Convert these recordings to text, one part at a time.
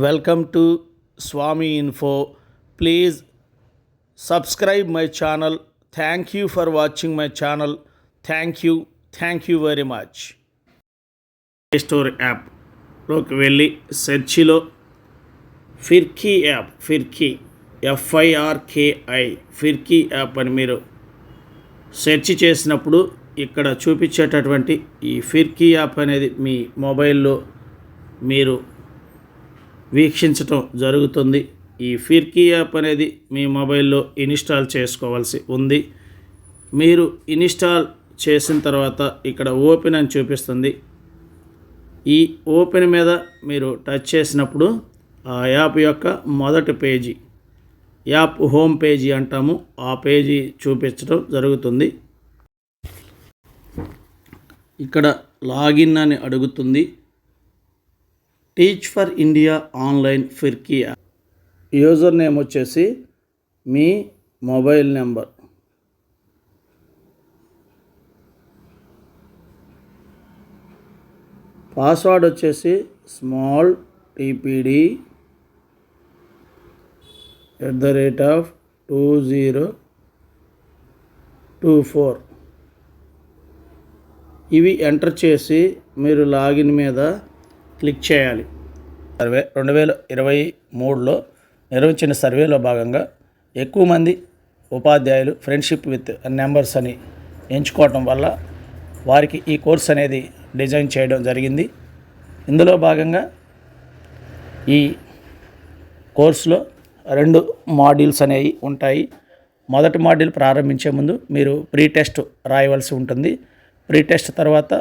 Welcome to Swamy info. Please subscribe my channel. Thank you for watching my channel. Thank you. Thank you very much. Play store యాప్లోకి వెళ్ళి సెర్చిలో Firki app Firki ఎఫ్ఐఆర్కేఐ Firki app అని మీరు search చేసినప్పుడు ఇక్కడ చూపించేటటువంటి ఈ Firki app అనేది మీ మొబైల్లో మీరు వీక్షించటం జరుగుతుంది. ఈ ఫిర్కీ యాప్ అనేది మీ మొబైల్లో ఇన్స్టాల్ చేసుకోవాల్సి ఉంది. మీరు ఇన్స్టాల్ చేసిన తర్వాత ఇక్కడ ఓపెన్ అని చూపిస్తుంది. ఈ ఓపెన్ మీద మీరు టచ్ చేసినప్పుడు ఆ యాప్ యొక్క మొదటి పేజీ యాప్ హోమ్ పేజీ అంటాము. ఆ పేజీ చూపించడం జరుగుతుంది. ఇక్కడ లాగిన్ అని అడుగుతుంది. టీచ్ ఫర్ ఇండియా ఆన్లైన్ ఫిర్కియా యూజర్ నేమ్ వచ్చేసి మీ మొబైల్ నెంబర్ పాస్వర్డ్ వచ్చేసి small TPD at the rate of two zero two four ఇవి ఎంటర్ చేసి మీరు లాగిన్ మీద క్లిక్ చేయాలి. సర్వే రెండు వేల ఇరవై మూడులో నిర్వహించిన సర్వేలో భాగంగా ఎక్కువ మంది ఉపాధ్యాయులు ఫ్రెండ్షిప్ విత్ నెంబర్స్ అని ఎంచుకోవటం వల్ల వారికి ఈ కోర్స్ అనేది డిజైన్ చేయడం జరిగింది. ఇందులో భాగంగా ఈ కోర్సులో రెండు మాడ్యూల్స్ అనేవి ఉంటాయి. మొదటి మాడ్యూల్ ప్రారంభించే ముందు మీరు ప్రీ టెస్ట్ రాయవలసి ఉంటుంది. ప్రీ టెస్ట్ తర్వాత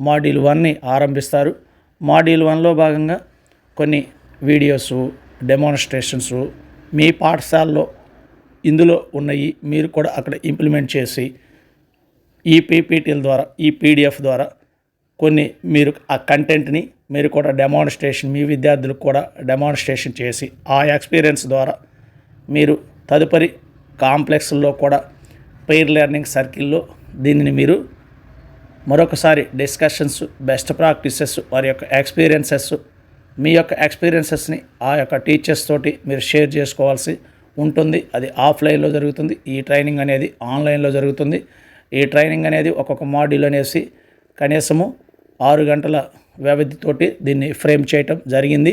మాడ్యూల్ వన్ని ఆరంభిస్తారు. మాడ్యూల్ వన్లో భాగంగా కొన్ని వీడియోసు డెమోన్స్ట్రేషన్సు మీ పాఠశాలలో ఇందులో ఉన్నాయి. మీరు కూడా అక్కడ ఇంప్లిమెంట్ చేసి ఈ పీపీటీల ద్వారా ఈ పీడిఎఫ్ ద్వారా కొన్ని మీరు ఆ కంటెంట్ని మీరు కూడా డెమాన్స్ట్రేషన్ మీ విద్యార్థులకు కూడా డెమాన్స్ట్రేషన్ చేసి ఆ ఎక్స్పీరియన్స్ ద్వారా మీరు తదుపరి కాంప్లెక్స్లో కూడా పెయిర్ లెర్నింగ్ సర్కిల్లో దీనిని మీరు మరొకసారి డిస్కషన్స్ బెస్ట్ ప్రాక్టీసెస్ వారి యొక్క ఎక్స్పీరియన్సెస్ మీ యొక్క ఎక్స్పీరియన్సెస్ని ఆ యొక్క టీచర్స్ తోటి మీరు షేర్ చేసుకోవాల్సి ఉంటుంది. అది ఆఫ్లైన్లో జరుగుతుంది. ఈ ట్రైనింగ్ అనేది ఆన్లైన్లో జరుగుతుంది. ఈ ట్రైనింగ్ అనేది ఒక్కొక్క మాడ్యూల్ అనేసి కనీసము ఆరు గంటల వ్యవధితోటి దీన్ని ఫ్రేమ్ చేయటం జరిగింది.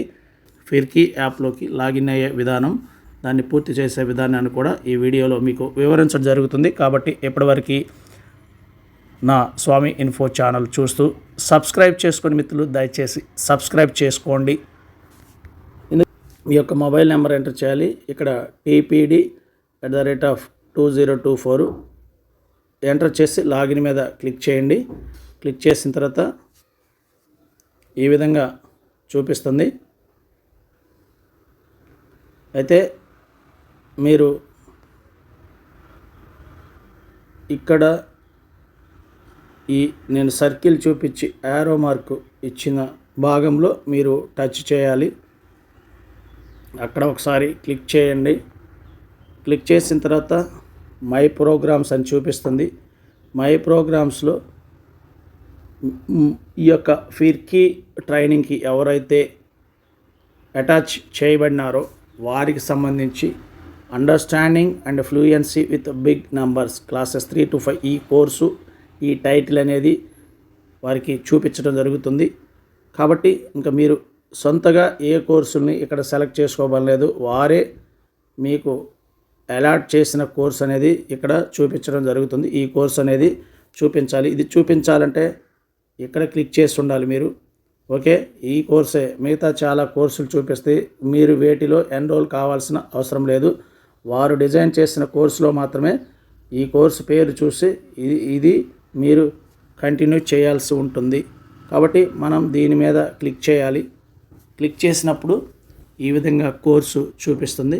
ఫిర్కీ యాప్లోకి లాగిన్ అయ్యే విధానం దాన్ని పూర్తి చేసే విధానాన్ని కూడా ఈ వీడియోలో మీకు వివరించడం జరుగుతుంది. కాబట్టి ఇప్పటివరకు నా స్వామి ఇన్ఫో ఛానల్ చూస్తూ సబ్స్క్రైబ్ చేసుకుని మిత్రులు దయచేసి సబ్స్క్రైబ్ చేసుకోండి. మీ యొక్క మొబైల్ నెంబర్ ఎంటర్ చేయాలి. ఇక్కడ TPD at the rate of two zero two four enter చేసి లాగిన్ మీద క్లిక్ చేయండి. క్లిక్ చేసిన తర్వాత ఈ విధంగా చూపిస్తుంది. అయితే మీరు ఇక్కడ ఈ నేను సర్కిల్ చూపించి యారో మార్కు ఇచ్చిన భాగంలో మీరు టచ్ చేయాలి. అక్కడ ఒకసారి క్లిక్ చేయండి. క్లిక్ చేసిన తర్వాత మై ప్రోగ్రామ్స్ అని చూపిస్తుంది. మై ప్రోగ్రామ్స్లో ఈ యొక్క ఫిర్కీ ట్రైనింగ్కి ఎవరైతే అటాచ్ చేయబడినారో వారికి సంబంధించి understanding and fluency with big numbers classes three to five ఈ కోర్సు ఈ టైటిల్ అనేది వారికి చూపించడం జరుగుతుంది. కాబట్టి ఇంకా మీరు సొంతగా ఏ కోర్సుల్ని ఇక్కడ సెలెక్ట్ చేసుకోవలేదు వారే మీకు అలాట్ చేసిన కోర్స్ అనేది ఇక్కడ చూపించడం జరుగుతుంది. ఈ కోర్స్ అనేది చూపించాలి. ఇది చూపించాలంటే ఇక్కడ క్లిక్ చేసి ఉండాలి మీరు. ఓకే? ఈ కోర్సే. మిగతా చాలా కోర్సులు చూపిస్తే మీరు వేటిలో ఎన్రోల్ కావాల్సిన అవసరం లేదు. వారు డిజైన్ చేసిన కోర్సులో మాత్రమే ఈ కోర్సు పేరు చూసి ఇది ఇది మీరు కంటిన్యూ చేయాల్సి ఉంటుంది. కాబట్టి మనం దీని మీద క్లిక్ చేయాలి. క్లిక్ చేసినప్పుడు ఈ విధంగా కోర్సు చూపిస్తుంది.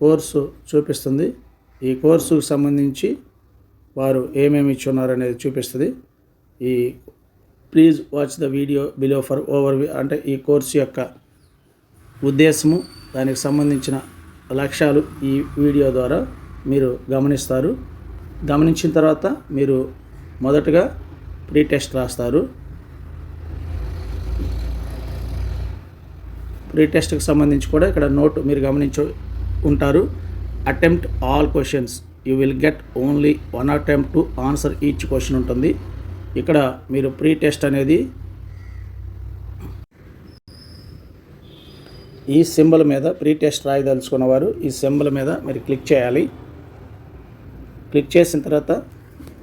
కోర్సు చూపిస్తుంది. ఈ కోర్సుకు సంబంధించి వారు ఏమేమి ఇచ్చున్నారు అనేది చూపిస్తుంది. ఈ please watch the video below for over అంటే ఈ కోర్సు యొక్క ఉద్దేశము దానికి సంబంధించిన లక్ష్యాలు ఈ వీడియో ద్వారా మీరు గమనిస్తారు. గమనించిన తర్వాత మీరు మొదటగా ప్రీ టెస్ట్ రాస్తారు. ప్రీ టెస్ట్కి సంబంధించి కూడా ఇక్కడ నోట్ మీరు గమనించు ఉంటారు. Attempt all questions. You will get only one attempt to answer each question ఉంటుంది. ఇక్కడ మీరు ప్రీ టెస్ట్ అనేది ఈ సింబల్ మీద ప్రీ టెస్ట్ రాయదలుచుకున్న వారు ఈ సింబల్ మీద మీరు క్లిక్ చేయాలి. క్లిక్ చేసిన తర్వాత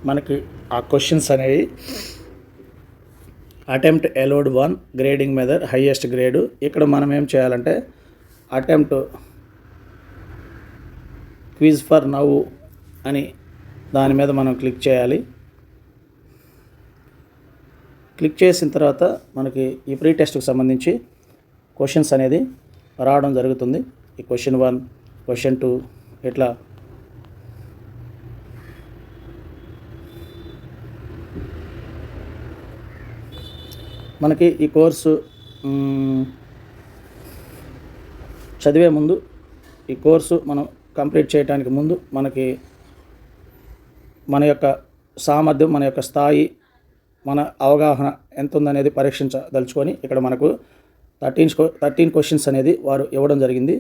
మనకి ఆ క్వశ్చన్స్ అనేవి అటెంప్ట్ ఎలోడ్ వన్ గ్రేడింగ్ మీద హైయెస్ట్ గ్రేడు ఇక్కడ మనం ఏం చేయాలంటే అటెంప్ట్ క్విజ్ ఫర్ నవ్వు అని దాని మీద మనం క్లిక్ చేయాలి. క్లిక్ చేసిన తర్వాత మనకి ఈ ప్రీ టెస్ట్కి సంబంధించి క్వశ్చన్స్ అనేది రావడం జరుగుతుంది. ఈ క్వశ్చన్ వన్ క్వశ్చన్ టూ ఇట్లా మనకి ఈ కోర్సు చదివే ముందు ఈ కోర్సు మనం కంప్లీట్ చేయడానికి ముందు మనకి మన యొక్క సామర్థ్యం మన యొక్క స్థాయి మన అవగాహన ఎంత ఉందనేది పరీక్షించదలుచుకొని ఇక్కడ మనకు థర్టీన్ థర్టీన్ క్వశ్చన్స్ అనేది వారు ఇవ్వడం జరిగింది.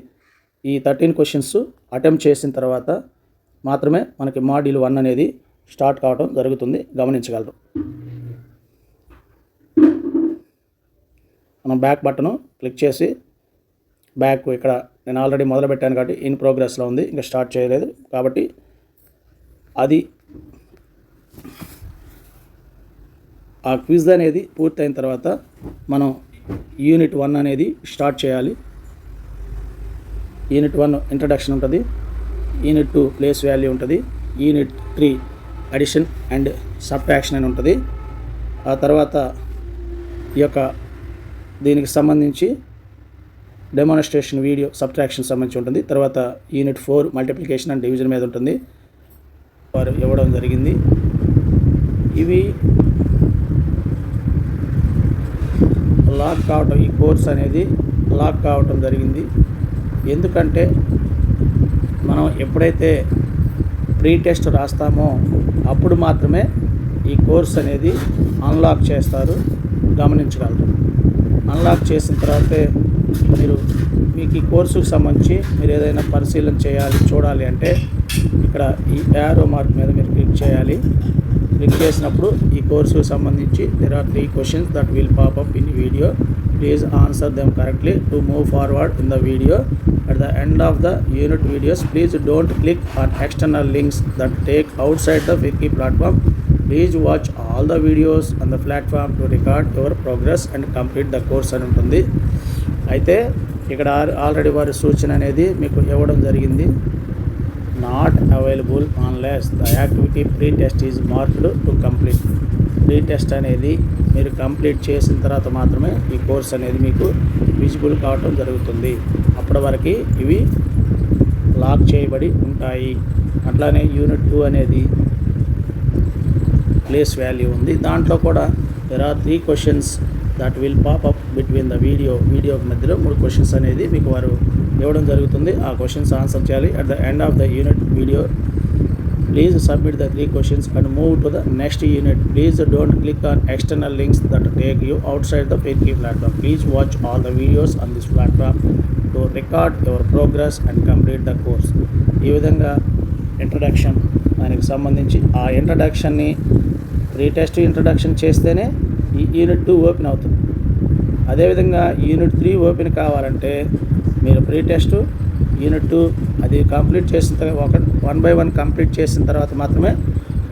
ఈ థర్టీన్ క్వశ్చన్స్ అటెంప్ట్ చేసిన తర్వాత మాత్రమే మనకి మాడ్యూల్ వన్ అనేది స్టార్ట్ కావడం జరుగుతుంది. గమనించగలరు. మనం బ్యాక్ బటను క్లిక్ చేసి బ్యాక్ ఇక్కడ నేను ఆల్రెడీ మొదలుపెట్టాను కాబట్టి ఇన్ ప్రోగ్రెస్లో ఉంది. ఇంకా స్టార్ట్ చేయలేదు. కాబట్టి అది ఆ క్విజ్ అనేది పూర్తయిన తర్వాత మనం యూనిట్ వన్ అనేది స్టార్ట్ చేయాలి. యూనిట్ వన్ ఇంట్రడక్షన్ ఉంటుంది. యూనిట్ టూ ప్లేస్ వాల్యూ ఉంటుంది. Unit three addition and subtraction అని ఉంటుంది. ఆ తర్వాత ఈ యొక్క దీనికి సంబంధించి డెమాన్స్ట్రేషన్ వీడియో సబ్ట్రాక్షన్ సంబంధించి ఉంటుంది. తర్వాత unit four multiplication and division మీద ఉంటుంది. వారు ఇవ్వడం జరిగింది. ఇవి లాక్ కావటం ఈ కోర్స్ అనేది లాక్ కావటం జరిగింది. ఎందుకంటే మనం ఎప్పుడైతే ప్రీ టెస్ట్ రాస్తామో అప్పుడు మాత్రమే ఈ కోర్స్ అనేది అన్లాక్ చేస్తారు. గమనించగలరు. అన్లాక్ చేసిన తర్వాతే మీరు మీకు ఈ కోర్సుకు సంబంధించి మీరు ఏదైనా పరిశీలన చేయాలి చూడాలి అంటే ఇక్కడ ఈ యారో మార్క్ మీద మీరు క్లిక్ చేయాలి. క్లిక్ చేసినప్పుడు ఈ కోర్సుకు సంబంధించి there are three questions that will pop up in video please answer them correctly to move forward in the video at the end of the unit videos please don't click on external links that take outside the wiki platform please watch all the videos on the platform to record your progress and complete the course అని ఉంటుంది. అయితే ఇక్కడ already వారి సూచన అనేది మీకు ఇవ్వడం జరిగింది. Not available unless the activity pre test is marked to complete pre test అనేది మీరు కంప్లీట్ చేసిన తర్వాత మాత్రమే ఈ కోర్స్ అనేది మీకు విజిబుల్ కావటం జరుగుతుంది. అప్పటి వరకు ఇవి లాక్ చేయబడి ఉంటాయి. అట్లానే యూనిట్ టూ అనేది ప్లేస్ వాల్యూ ఉంది. దాంట్లో కూడా there are three questions that will pop up between the video video మధ్యలో మూడు క్వశ్చన్స్ అనేది మీకు వారు ఇవ్వడం జరుగుతుంది. ఆ క్వశ్చన్స్ ఆన్సర్ చేయాలి. At the end of the unit video please submit the three questions and move to the next unit please don't click on external links that take you outside the fake platform please watch all the videos on this platform to record your progress and complete the course ఈ విధంగా introduction దానికి సంబంధించి ఆ ఇంట్రడక్షన్ని retest introduction చేస్తేనే ఈ unit two open అవుతుంది. అదేవిధంగా unit three open కావాలంటే మీరు ప్రీ టెస్ట్ యూనిట్ టూ అది కంప్లీట్ చేసిన తర్వాత ఒక వన్ బై వన్ కంప్లీట్ చేసిన తర్వాత మాత్రమే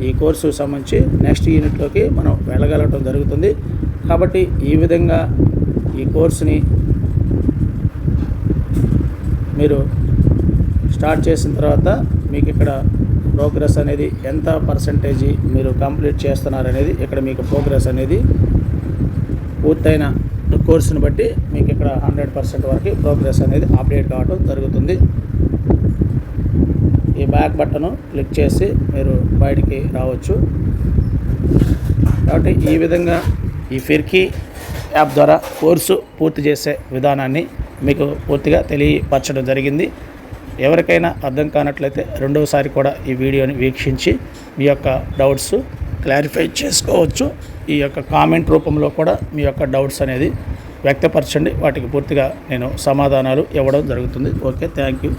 ఈ కోర్సు సంబంధించి నెక్స్ట్ యూనిట్లోకి మనం వెళ్ళగలగటం జరుగుతుంది. కాబట్టి ఈ విధంగా ఈ కోర్సుని మీరు స్టార్ట్ చేసిన తర్వాత మీకు ఇక్కడ ప్రోగ్రెస్ అనేది ఎంత పర్సంటేజీ మీరు కంప్లీట్ చేస్తున్నారు అనేది ఇక్కడ మీకు ప్రోగ్రెస్ అనేది పూర్తయిన కోర్సును బట్టి మీకు ఇక్కడ హండ్రెడ్ పర్సెంట్ వరకు ప్రోగ్రెస్ అనేది అప్డేట్ కావడం జరుగుతుంది. ఈ బ్యాక్ బట్టను క్లిక్ చేసి మీరు బయటికి రావచ్చు. కాబట్టి ఈ విధంగా ఈ ఫిర్కీ యాప్ ద్వారా కోర్సు పూర్తి చేసే విధానాన్ని మీకు పూర్తిగా తెలియపరచడం జరిగింది. ఎవరికైనా అర్థం కానట్లయితే రెండవసారి కూడా ఈ వీడియోని వీక్షించి మీ యొక్క డౌట్స్ క్లారిఫై చేసుకోవచ్చు. ఈ యొక్క కామెంట్ రూపంలో కూడా మీ యొక్క డౌట్స్ అనేది వ్యక్తపరచండి. వాటికి పూర్తిగా నేను సమాధానాలు ఇవ్వడం జరుగుతుంది. Okay thank you.